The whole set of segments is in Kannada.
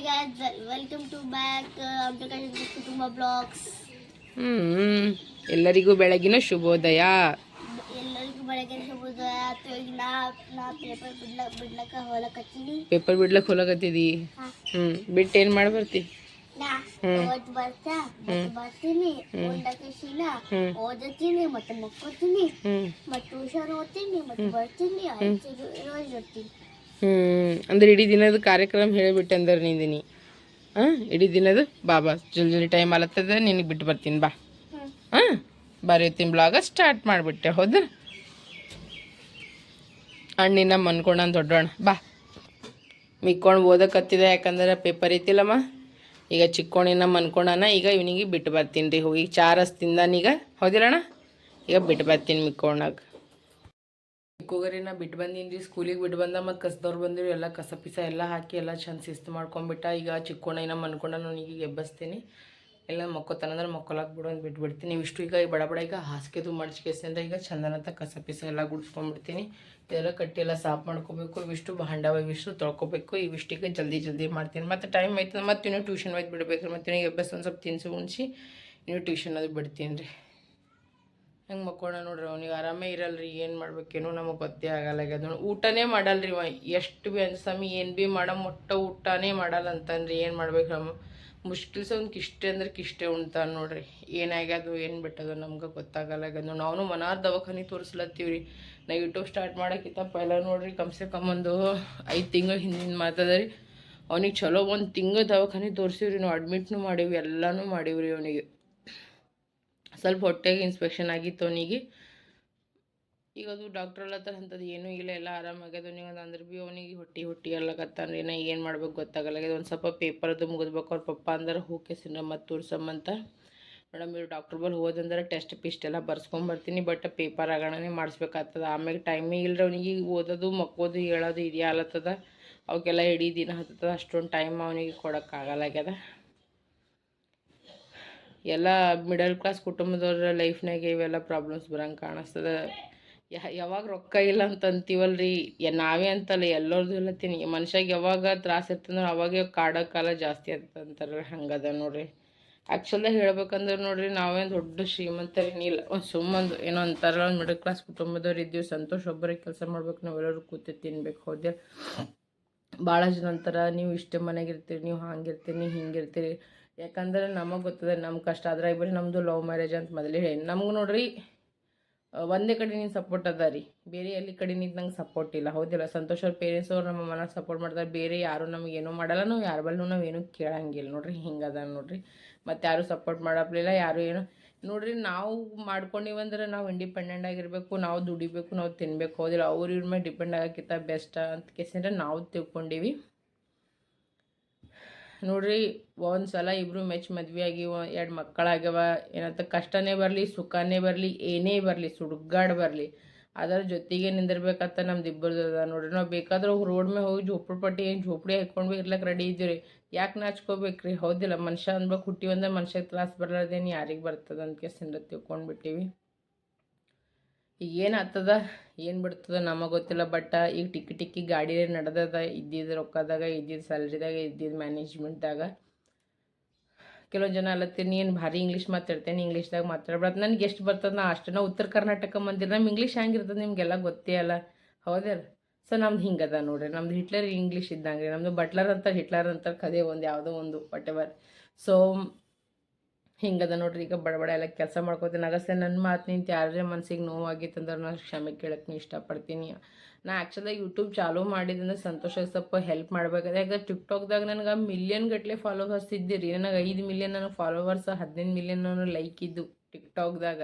Hi guys welcome to back Abdul Kashi ಕುಟುಂಬ ಬ್ಲಾಗ್ಸ್ ಹ್ಮ್ ಎಲ್ಲರಿಗೂ ಬೆಳಗಿನ ಶುಭೋದಯ. ಎಲ್ಲರಿಗೂ ಬೆಳಗಿನ ಶುಭೋದಯ. ಆತು ಈಗ ನಾ ನಾ ಪೇಪರ್ ಬಿಡ್ಲ ಬಿಡ್ಲಕ್ಕ ಹಚ್ಚಿನಿ ಪೇಪರ್ ಬಿಡ್ಲಕ್ ಹೊಲಗತ್ತಿದಿ ಹಾ. ಹ್ಮ್ ಬಿಟ್ಟು ಏನ್ ಮಾಡಿ ಬರ್ತಿ ನಾ. ಓದ್ ಬರ್ತಾ ಮತ್ತೆ ಬರ್ತೀನಿ. ಹ್ಮ್. ಓದತ್ತೀನಿ ಮತ್ತೆ ಮಕ್ಕೋತೀನಿ. ಮತ್ತೆ ಟ್ಯೂಷನ್ ಓದ್ತೀನಿ ಮತ್ತೆ ಬರ್ತೀನಿ ಆಯ್ತು ರೋಜ್ ಓದ್ತೀನಿ ಹ್ಮ್. ಅಂದ್ರೆ ಇಡೀ ದಿನದ ಕಾರ್ಯಕ್ರಮ ಹೇಳಿಬಿಟ್ಟೆ ಅಂದ್ರೆ ನಿಂದಿನಿ. ಹಾ ಇಡೀ ದಿನದ ಬಾ ಬಾ ಜಲ್ದಿ ಜಲ್ದಿ ಟೈಮ್ ಆಲತ್ತದ, ನಿನಗೆ ಬಿಟ್ಟು ಬರ್ತೀನಿ ಬಾ. ಹಾಂ ಬರೀತೀನಿ ಬ್ಲಾಗ ಸ್ಟಾರ್ಟ್ ಮಾಡಿಬಿಟ್ಟೆ, ಹೌದ್ರ? ಅಣ್ಣಿನ ಮನ್ಕೊಂಡ ದೊಡ್ಡೋಣ, ಬಾ. ಮಿಕ್ಕೊಂಡು ಓದಕತ್ತಿದೆ ಯಾಕಂದ್ರೆ ಪೇಪರ್ ಐತಿಲ್ಲಮ್ಮ. ಈಗ ಚಿಕ್ಕೋಣಿನ ಮನ್ಕೊಂಡಣ ಈಗ ಇವನಿಗೆ ಬಿಟ್ಟು ಬರ್ತೀನಿ ರೀ, ಹೋಗಿ ಚಾರಸ್ ತಿಂದಾನೀಗ ಹೌದಿಲ್ಲಣ್ಣ? ಈಗ ಬಿಟ್ಟು ಬರ್ತೀನಿ ಮಿಕ್ಕೊಂಡಾಗ. ಚಿಕ್ಕೋಗರಿನ ಬಿಟ್ಟು ಬಂದೀನಿ ರೀ ಸ್ಕೂಲಿಗೆ ಬಿಟ್ಟು ಬಂದ ಮತ್ತು ಕಸದವ್ರು ಬಂದಿರು ಎಲ್ಲ ಕಸ ಪಿಸ ಎಲ್ಲ ಹಾಕಿ ಎಲ್ಲ ಚಂದ ಶಿಸ್ತು ಮಾಡ್ಕೊಂಬಿಟ್ಟ. ಈಗ ಚಿಕ್ಕೋಣ ಏನೋ ನಾನು ಈಗ ಎಬ್ಬಸ್ತೀನಿ. ಎಲ್ಲ ಮಕ್ಕೋತಾನಂದ್ರೆ ಮಕ್ಕೊಲಾಕ್ ಬಿಡು ಅಂತ ಬಿಟ್ಬಿಡ್ತೀನಿ. ಇವಿಷ್ಟು ಈಗ ಬಡ ಬಡ ಈಗ ಹಾಸಿಗೆದು ಮಡ್ಚ್ಕೇಸಿಂದ ಈಗ ಚಂದನಂತ ಕಸ ಪಿಸ ಎಲ್ಲ ಗುಡಿಸ್ಕೊಂಡ್ಬಿಡ್ತೀನಿ ಇದೆಲ್ಲ ಕಟ್ಟಿ ಎಲ್ಲ ಸಾಫ್ ಮಾಡ್ಕೋಬೇಕು. ಇವಿಷ್ಟು ಭಾಂಡವ ಇವಿಷ್ಟು ತೊಳ್ಕೊಬೇಕು. ಈಗ ಜಲ್ದಿ ಜಲ್ದಿ ಮಾಡ್ತೀನಿ. ಮತ್ತು ಟೈಮ್ ಆಯ್ತದ ಮತ್ತು ಇನ್ನೂ ಟ್ಯೂಷನ್ ಒಯ್ದು ಬಿಡ್ಬೇಕು ಮತ್ತು ಇನ್ನೂ ಎಬ್ಬಸ್ ಒಂದು ಸ್ವಲ್ಪ ತಿನ್ಸಿ ಉಣಿಸಿ, ಇನ್ನೂ ಟ್ಯೂಷನ್ ಅದು ಬಿಡ್ತೀನಿ ರೀ ಹೆಂಗೆ ಮಕ್ಕೋಣ ನೋಡ್ರಿ ಅವ್ನಿಗೆ ಆರಾಮೇ ಇರಲ್ರಿ, ಏನು ಮಾಡ್ಬೇಕೇನೋ ನಮಗೆ ಗೊತ್ತೇ ಆಗಲ್ಲ ಆಗ್ಯದ ಊಟನೇ ಮಾಡಲ್ರಿ ಅವ ಎಷ್ಟು ಭೀ ಅನ್ಸಮಿ, ಏನು ಭೀ ಮಾಡ ಮೊಟ್ಟ ಊಟನೇ ಮಾಡಲ್ಲ ಅಂತಂದ್ರಿ ಏನು ಮಾಡ್ಬೇಕು ನಮ್ಮ ಮುಷ್ಕಿಲ್ಸ ಅವ್ನಿಗೆ ಕಿಷ್ಟೆ ಅಂದ್ರೆ ಕಿಷ್ಟೆ ಉಣ್ತಾನೆ ನೋಡ್ರಿ. ಏನಾಗ್ಯದು ಏನು ಬಿಟ್ಟದು ನಮ್ಗೆ ಗೊತ್ತಾಗಲ್ಲ ಆಗ್ಯದ ನಾವು ಮನಾರ್ ದವಾಖಾನೆ ತೋರಿಸ್ಲತ್ತೀವಿ ರೀ ನಾ ಯೂಟ್ಯೂಬ್ ಸ್ಟಾರ್ಟ್ ಮಾಡೋಕ್ಕಿಂತ ಪೈಲ ನೋಡ್ರಿ ಕಮ್ಸೆ ಕಮ್ ಒಂದು ಐದು ತಿಂಗಳು ಹಿಂದಿನ ಮಾತದ ರೀ ಅವ್ನಿಗೆ ಚಲೋ ಒಂದು ತಿಂಗಳು ದವಾಖಾನೆ ತೋರಿಸಿವ್ರಿ, ನಾವು ಅಡ್ಮಿಟ್ನು ಮಾಡೀವಿ ಎಲ್ಲನೂ ಮಾಡೀವಿ ಅವನಿಗೆ. ಸ್ವಲ್ಪ ಹೊಟ್ಟೆಗೆ ಇನ್ಸ್ಪೆಕ್ಷನ್ ಆಗಿತ್ತು ಅವನಿಗೆ. ಈಗ ಅದು ಡಾಕ್ಟ್ರ್ ಅಲ್ಲತ್ತಾರ ಅಂಥದ್ದು ಏನೂ ಇಲ್ಲ, ಎಲ್ಲ ಆರಾಮಾಗ್ಯದ ಒಂದು ಅಂದ್ರೆ ಭೀ ಅವನಿಗೆ ಹೊಟ್ಟೆ ಹೊಟ್ಟೆ ಅಲ್ಲಕತ್ತಾನ ರೀ ನಾ ಏನು ಮಾಡ್ಬೇಕು ಗೊತ್ತಾಗಲ್ಲ. ಒಂದು ಸ್ವಲ್ಪ ಪೇಪರ್ದು ಮುಗಿದ್ಬೇಕು, ಅವ್ರ ಪಪ್ಪ ಅಂದ್ರೆ ಹೋಕೆ ಸಿನ ಮತ್ತು ತೋರ್ಸಮ್ಮಂತ ಮೇಡಮ್, ಇವ್ರು ಡಾಕ್ಟ್ರ್ ಬಲ್ಲಿ ಹೋದಂದ್ರೆ ಟೆಸ್ಟ್ ಪಿಸ್ಟ್ ಎಲ್ಲ ಬರ್ಸ್ಕೊಂಬರ್ತೀನಿ ಬಟ್ ಪೇಪರ್ ಆಗೋಣನೇ ಮಾಡಿಸ್ಬೇಕಾಗ್ತದ. ಆಮೇಲೆ ಟೈಮೇ ಇಲ್ಲರಿ ಅವನಿಗೆ. ಓದೋದು, ಮಕ್ಕೋದು, ಹೇಳೋದು ಇದೆಯಾ ಆಲತ್ತದ ಅವಕ್ಕೆಲ್ಲ ಇಡೀ ದಿನ ಹತ್ತದ ಅಷ್ಟೊಂದು ಟೈಮ್ ಅವನಿಗೆ ಕೊಡೋಕ್ಕಾಗಲ್ಲಾಗ್ಯದ ಎಲ್ಲ ಮಿಡಲ್ ಕ್ಲಾಸ್ ಕುಟುಂಬದವ್ರ ಲೈಫ್ನಾಗೆ ಇವೆಲ್ಲ ಪ್ರಾಬ್ಲಮ್ಸ್ ಬರಂಗೆ ಕಾಣಿಸ್ತದ. ಯಾವಾಗ ರೊಕ್ಕ ಇಲ್ಲ ಅಂತ ಅಂತೀವಲ್ಲ ರೀ ನಾವೇ ಅಂತಲ್ಲ, ಎಲ್ಲರದು ತಿನ್ನಿ ಮನುಷ್ಯಾಗ ಯಾವಾಗ ತ್ರಾಸ ಇರ್ತಂದ್ರೆ ಅವಾಗ ಕಾಡೋ ಕಾಲ ಜಾಸ್ತಿ ಆಗ್ತದೆ ಹಂಗದ ನೋಡ್ರಿ. ಆ್ಯಕ್ಚುಲಾಗಿ ಹೇಳ್ಬೇಕಂದ್ರೆ ನೋಡ್ರಿ, ನಾವೇ ದೊಡ್ಡ ಶ್ರೀಮಂತರೇನಿಲ್ಲ ಒಂದು ಸುಮ್ಮಂದು ಏನೋ ಅಂತಾರಲ್ಲ ಮಿಡಲ್ ಕ್ಲಾಸ್ ಕುಟುಂಬದವ್ರು ಇದ್ದೀವಿ, ಸಂತೋಷ ಒಬ್ಬರೇ ಕೆಲಸ ಮಾಡ್ಬೇಕು, ನಾವೆಲ್ಲರೂ ಕೂತು ತಿನ್ಬೇಕು ಹೌದೇ ಭಾಳ ಜನ ಅಂತಾರೆ, ನೀವು ಇಷ್ಟು ಮನೆಗಿರ್ತೀರಿ ನೀವು ಹಂಗಿರ್ತೀರಿ ನೀವು ಹಿಂಗಿರ್ತೀರಿ ಯಾಕಂದ್ರೆ ನಮಗೆ ಗೊತ್ತದ ನಮ್ಮ ಕಷ್ಟ ಅದ್ರಾಗ ಬರೀ ನಮ್ಮದು ಲವ್ ಮ್ಯಾರೇಜ್ ಅಂತ ಮೊದಲೇ ಹೇಳಿ. ನಮ್ಗೆ ನೋಡ್ರಿ ಒಂದೇ ಕಡೆ ನೀನು ಸಪೋರ್ಟ್ ಅದ ರೀ. ಬೇರೆ ಎಲ್ಲಿ ಕಡೆ ನಿಂತು ನಂಗೆ ಸಪೋರ್ಟ್ ಇಲ್ಲ. ಹೌದಿಲ್ಲ, ಸಂತೋಷ್ ಅವ್ರ ಪೇರೆಂಟ್ಸ್ ಅವ್ರು ನಮ್ಮ ಮನ ಸಪೋರ್ಟ್ ಮಾಡ್ತಾರೆ. ಬೇರೆ ಯಾರು ನಮಗೆ ಏನೂ ಮಾಡಲ್ಲ. ನಾವು ಯಾರ ಬಲ್ಲೂ ನಾವು ಏನೂ ಕೇಳಂಗಿಲ್ಲ. ನೋಡ್ರಿ ಹಿಂಗದ ನೋಡ್ರಿ. ಮತ್ತು ಯಾರು ಸಪೋರ್ಟ್ ಮಾಡಪ್ಲಿಲ್ಲ, ಯಾರು ಏನು. ನೋಡ್ರಿ, ನಾವು ಮಾಡ್ಕೊಂಡಿವಂದ್ರೆ ನಾವು ಇಂಡಿಪೆಂಡೆಂಟ್ ಆಗಿರಬೇಕು, ನಾವು ದುಡಿಬೇಕು, ನಾವು ತಿನ್ಬೇಕು. ಹೌದಿಲ್ಲ, ಅವ್ರ ಇವ್ರ ಮೇಲೆ ಡಿಪೆಂಡ್ ಆಗಕ್ಕಿಂತ ಬೆಸ್ಟ್ ಅಂತ ಕೇಸಿಂದ್ರೆ ನಾವು ತಿಳ್ಕೊಂಡೀವಿ. ನೋಡ್ರಿ ಒಂದು ಸಲ ಇಬ್ಬರು ಮೆಚ್ಚ ಮದ್ವೆ ಆಗಿವ ಎರಡು ಮಕ್ಕಳಾಗ್ಯವ. ಏನಂತ ಕಷ್ಟನೇ ಬರಲಿ, ಸುಖನೇ ಬರಲಿ, ಏನೇ ಬರಲಿ, ಸುಡುಗಾಡ್ ಬರಲಿ. ಅದರ ಜೊತೆಗೆ ನಿಂದಿರ್ಬೇಕಂತ ನಮ್ದು ಇಬ್ಬರದು ಅದ. ನೋಡ್ರಿ, ನಾವು ಬೇಕಾದ್ರೆ ರೋಡ್ ಮೇಲೆ ಹೋಗಿ ಝೋಪಡಿ ಏನು ಝೋಪಡಿ ಹಾಕ್ಕೊಂಡು ಇರ್ಲಕ್ಕೆ ರೆಡಿ ಇದ್ದೀವಿ ರೀ ಯಾಕೆ ನಾಚ್ಕೋಬೇಕು ರೀ ಹೌದಿಲ್ಲ, ಮನುಷ್ಯ ಅನ್ಬೇಕು ಹುಟ್ಟಿವಂದ್ರೆ ಮನುಷ್ಯ ತ್ರಾಸ ಬರಲಾರ್ದೇನು ಯಾರಿಗೆ ಬರ್ತದೆ ಅಂತ ತಿಳ್ಕೊಂಡ್ಬಿಟ್ಟಿವಿ. ಈಗ ಏನು ಆಗ್ತದ ಏನು ಬಿಡ್ತದ ನಮಗೆ ಗೊತ್ತಿಲ್ಲ ಬಟ್ ಈಗ ಟಿಕ್ಕಿ ಟಿಕ್ಕಿ ಗಾಡಿ ನಡೆದದ ಇದ್ದಿದ್ದು ರೊಕ್ಕದಾಗ ಇದ್ದಿದ್ದು ಸ್ಯಾಲ್ರಿದಾಗ ಇದ್ದಿದ್ದು ಮ್ಯಾನೇಜ್ಮೆಂಟ್ದಾಗ ಕೆಲವೊಂದು ಜನ ಅಲ್ಲತ್ತೀನಿ ನೀನು ಭಾರಿ ಇಂಗ್ಲೀಷ್ ಮಾತಾಡ್ತೇನೆ ಇಂಗ್ಲೀಷ್ದಾಗ ಮಾತಾಡ್ಬಾರ್ದು ನನಗೆ ಎಷ್ಟು ಬರ್ತದೆ, ನಾ ಅಷ್ಟು. ನಾವು ಉತ್ತರ ಕರ್ನಾಟಕ ಮಂದಿರ ನಮ್ಮ ಇಂಗ್ಲೀಷ್ ಹೆಂಗಿರ್ತದೆ ನಿಮಗೆಲ್ಲ ಗೊತ್ತೇ ಅಲ್ಲ. ಹೌದಲ್ಲ ಸೊ ನಮ್ದು ಹಿಂಗದ ನೋಡ್ರಿ. ನಮ್ದು ಹಿಟ್ಲರ್ ಇಂಗ್ಲೀಷ್ ಇದ್ದಂಗೆ ನಮ್ಮದು ಬಟ್ಲರ್ ಅಂತ ಹಿಟ್ಲರ್ ಅಂತ ಕದೇ ಒಂದು, ಯಾವುದೋ ಒಂದು ವಾಟ್ ಎವರ್ ಸೊ ಹಿಂಗದ ನೋಡ್ರಿ, ಈಗ ಬಡ ಬಡ ಎಲ್ಲ ಕೆಲಸ ಮಾಡ್ಕೋತೀನಿ. ಅಗಸ್ತೆ ನನ್ನ ಮಾತು ನಿಂತು ಯಾರೇ ಮನ್ಸಿಗೆ ನೋವಾಗಿತ್ತಂದ್ರೆ ನಾನು ಕ್ಷಮೆ ಕೇಳಕ್ಕೆ ಇಷ್ಟಪಡ್ತೀನಿ. ನಾ ಆ್ಯಕ್ಚುಲಾಗಿ ಯೂಟ್ಯೂಬ್ ಚಾಲೂ ಮಾಡಿದಂದ್ರೆ ಸಂತೋಷಕ್ಕೆ ಸ್ವಲ್ಪ ಹೆಲ್ಪ್ ಮಾಡ್ಬೇಕಾದ್ರೆ ಯಾಕಂದ್ರೆ ಟಿಕ್ಟಾಕ್ದಾಗ ನನಗೆ ಮಿಲಿಯನ್ ಗಟ್ಟಲೆ ಫಾಲೋವರ್ಸ್ ಇದ್ದೀರಿ. ನನಗೆ ಐದು ಮಿಲಿಯನ್ ನನಗೆ ಫಾಲೋವರ್ಸ್ ಹದಿನೈದು ಮಿಲಿಯನ್ ಲೈಕ್ ಇದ್ದು ಟಿಕ್ಟಾಕ್ದಾಗ